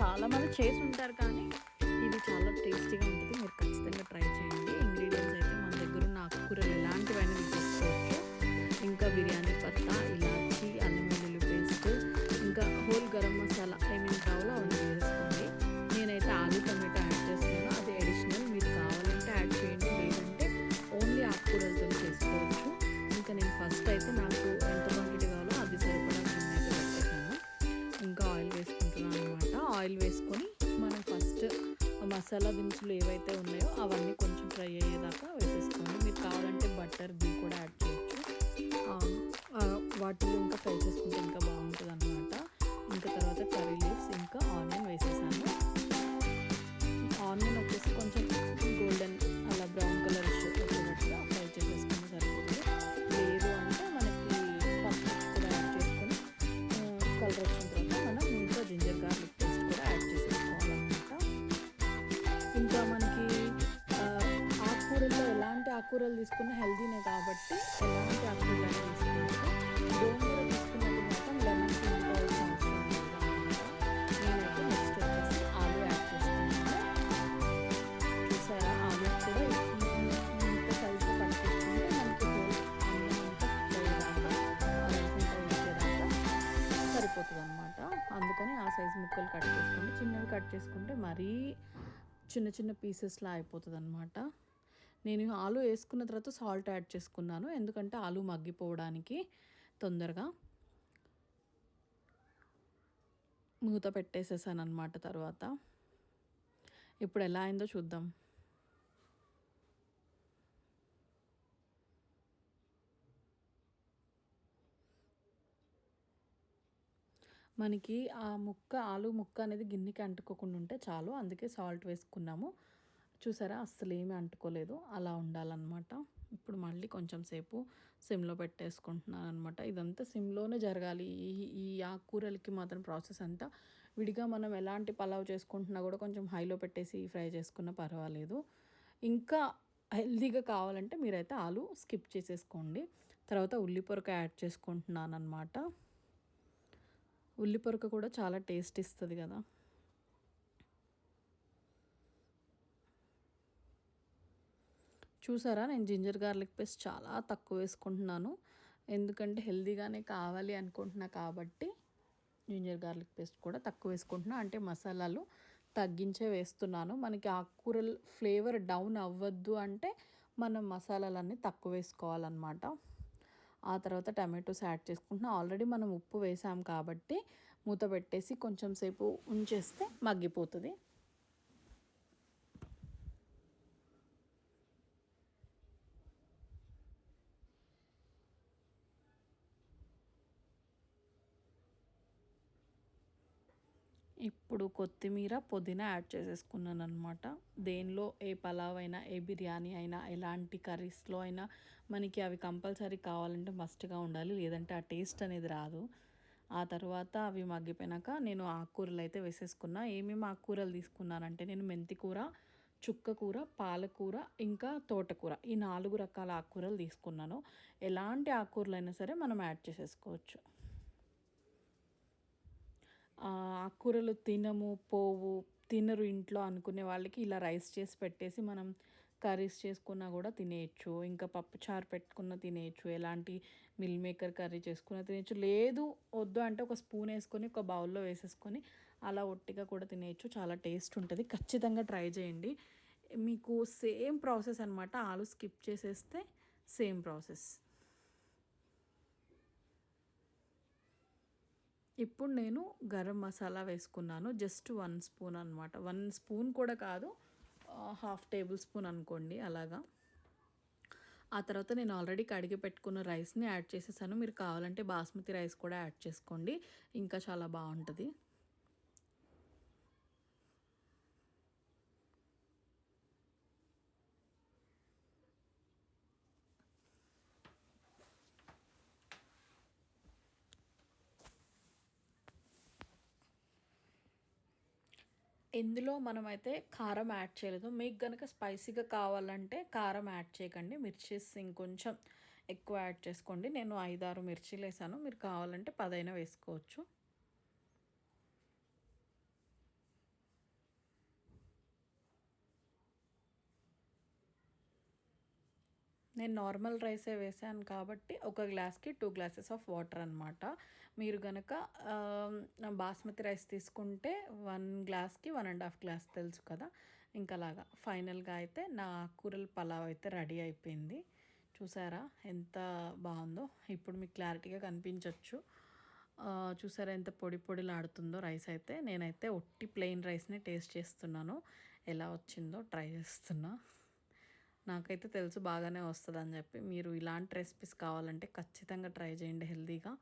చాలామంది చేసి ఉంటారు కానీ ఇది చాలా టేస్టీగా ఉంటుంది. మీరు ఖచ్చితంగా ట్రై చేయండి. ఆయిల్ వేసుకొని మనం ఫస్ట్ మసాలా దినుసులు ఏవైతే ఉన్నాయో అవన్నీ కొంచెం ఫ్రై అయ్యేదాకా వేసేసుకోండి. మీరు కావాలంటే బటర్ గీ కూడా యాడ్ చేయొచ్చు. వాటిని వాటిలో ఇంకా ఫ్రై చేసుకుంటే ఇంకా బాగుంటుంది అనమాట ఇంకా తర్వాత కర్రీ లీవ్స్ ఇంకా తీసుకున్న హెల్దీనే కాబట్టి ఎలాంటి ఆకుకూరలు గోంగూర మాత్రం లెమన్ తీసుకోవాల్సిన అవసరం లేదు అన్నమాట నేనైతే నెక్స్ట్ వచ్చేసి ఆలు యాడ్ చూసారా ఆలు కూడా ఇంత మనకి సరిపోతుంది అనమాట అందుకని ఆ సైజు ముక్కలు కట్ చేసుకోండి చిన్నవి కట్ చేసుకుంటే మరీ చిన్న చిన్న పీసెస్లా అయిపోతుంది అనమాట నేను ఆలు వేసుకున్న తర్వాత సాల్ట్ యాడ్ చేసుకున్నాను. ఎందుకంటే ఆలు మగ్గిపోవడానికి తొందరగా మూత పెట్టేసేసాను అనమాట తర్వాత. ఇప్పుడు ఎలా అయిందో చూద్దాం. మనకి ఆ ముక్క ఆలు ముక్క అనేది గిన్నెకి అంటుకోకుండా ఉంటే చాలు. అందుకే సాల్ట్ వేసుకున్నాము. చూసారా? అస్సలు ఏమీ అంటుకోలేదు. అలా ఉండాలన్నమాట. ఇప్పుడు మళ్ళీ కొంచెం సేపు సిమ్లో పెట్టేసుకుంటున్నాను అనమాట ఇదంతా సిమ్లోనే జరగాలి. ఈ ఈ ఆకుకూరలకి మాత్రం ప్రాసెస్ అంతా విడిగా మనం ఎలాంటి పలావ్ చేసుకుంటున్నా కూడా కొంచెం హైలో పెట్టేసి ఫ్రై చేసుకున్నా పర్వాలేదు. ఇంకా హెల్దీగా కావాలంటే మీరైతే ఆలు స్కిప్ చేసేసుకోండి. తర్వాత ఉల్లి పొరక యాడ్ చేసుకుంటున్నాను అనమాట ఉల్లి పొరక కూడా చాలా టేస్ట్ ఇస్తుంది కదా. చూసారా? నేను జింజర్ గార్లిక్ పేస్ట్ చాలా తక్కువ వేసుకుంటున్నాను. ఎందుకంటే హెల్దీగానే కావాలి అనుకుంటున్నా కాబట్టి జింజర్ గార్లిక్ పేస్ట్ కూడా తక్కువ వేసుకుంటున్నా. అంటే మసాలాలు తగ్గించే వేస్తున్నాను. మనకి ఆకుకూరల ఫ్లేవర్ డౌన్ అవ్వద్దు అంటే మనం మసాలాలన్నీ తక్కువ వేసుకోవాలన్నమాట. ఆ తర్వాత టమాటోస్ యాడ్ చేసుకుంటున్నాం. ఆల్రెడీ మనం ఉప్పు వేసాం కాబట్టి మూత పెట్టేసి కొంచెం సేపు ఉంచేస్తే మగ్గిపోతుంది. ఇప్పుడు కొత్తిమీర పుదీనా యాడ్ చేసేసుకున్నాను అనమాట దేనిలో ఏ పలావ్ అయినా ఏ బిర్యానీ అయినా ఎలాంటి కర్రీస్లో అయినా మనకి అవి కంపల్సరీ కావాలంటే మస్ట్గా ఉండాలి. లేదంటే ఆ టేస్ట్ అనేది రాదు. ఆ తర్వాత అవి మగ్గిపోయినాక నేను ఆకుకూరలు అయితే వేసేసుకున్నా. ఏమేమి ఆకుకూరలు తీసుకున్నానంటే నేను మెంతి కూర చుక్క కూర పాలకూర ఇంకా తోటకూర ఈ నాలుగు రకాల ఆకుకూరలు తీసుకున్నాను. ఎలాంటి ఆకుకూరలు అయినా సరే మనం యాడ్ చేసేసుకోవచ్చు. ఆకుకూరలు తినము పోవు తినరు ఇంట్లో అనుకునే వాళ్ళకి ఇలా రైస్ చేసి పెట్టేసి మనం కర్రీస్ చేసుకున్నా కూడా తినేయచ్చు. ఇంకా పప్పు చారు పెట్టుకున్న తినేయచ్చు. ఎలాంటి మిల్ మేకర్ కర్రీ చేసుకున్న తినేయచ్చు. లేదు వద్దు అంటే ఒక స్పూన్ వేసుకొని ఒక బౌల్లో వేసేసుకొని అలా ఒట్టిగా కూడా తినేయచ్చు. చాలా టేస్ట్ ఉంటుంది. ఖచ్చితంగా ట్రై చేయండి. మీకు సేమ్ ప్రాసెస్ అనమాట ఆలు స్కిప్ చేసేస్తే సేమ్ ప్రాసెస్. ఇప్పుడు నేను గరం మసాలా వేసుకున్నాను. జస్ట్ వన్ స్పూన్ అనమాట వన్ స్పూన్ కూడా కాదు హాఫ్ టేబుల్ స్పూన్ అనుకోండి అలాగా. ఆ తర్వాత నేను ఆల్రెడీ కడిగి పెట్టుకున్న రైస్ని యాడ్ చేసేసాను. మీరు కావాలంటే బాస్మతి రైస్ కూడా యాడ్ చేసుకోండి. ఇంకా చాలా బాగుంటుంది. ఇందులో మనమైతే కారం యాడ్ చేయలేదు. మీకు కనుక స్పైసీగా కావాలంటే కారం యాడ్ చేయకండి. మిర్చీస్ ఇంకొంచెం ఎక్కువ యాడ్ చేసుకోండి. నేను ఐదారు మిర్చీలు వేసాను మీరు కావాలంటే పదైనా వేసుకోవచ్చు. నేను నార్మల్ రైసే వేసాను కాబట్టి ఒక గ్లాస్కి టూ గ్లాసెస్ ఆఫ్ వాటర్ అనమాట మీరు కనుక బాస్మతి రైస్ తీసుకుంటే వన్ గ్లాస్కి వన్ అండ్ హాఫ్ గ్లాస్ తెలుసు కదా. ఇంకా అలాగా ఫైనల్గా అయితే నా కూరల పలావ్ అయితే రెడీ అయిపోయింది. చూసారా ఎంత బాగుందో? ఇప్పుడు మీకు క్లారిటీగా కనిపించవచ్చు చూసారా ఎంత పొడి పొడిలాడుతుందో రైస్ అయితే. నేనైతే ఒట్టి ప్లెయిన్ రైస్ని టేస్ట్ చేస్తున్నాను. ఎలా వచ్చిందో ట్రై చేస్తున్నా. నాకైతే తెలుసు బాగానే వస్తుంది అని చెప్పి మీరు ఇలాంటి రెసిపీస్ కావాలంటే ఖచ్చితంగా ట్రై చేయండి హెల్తీగా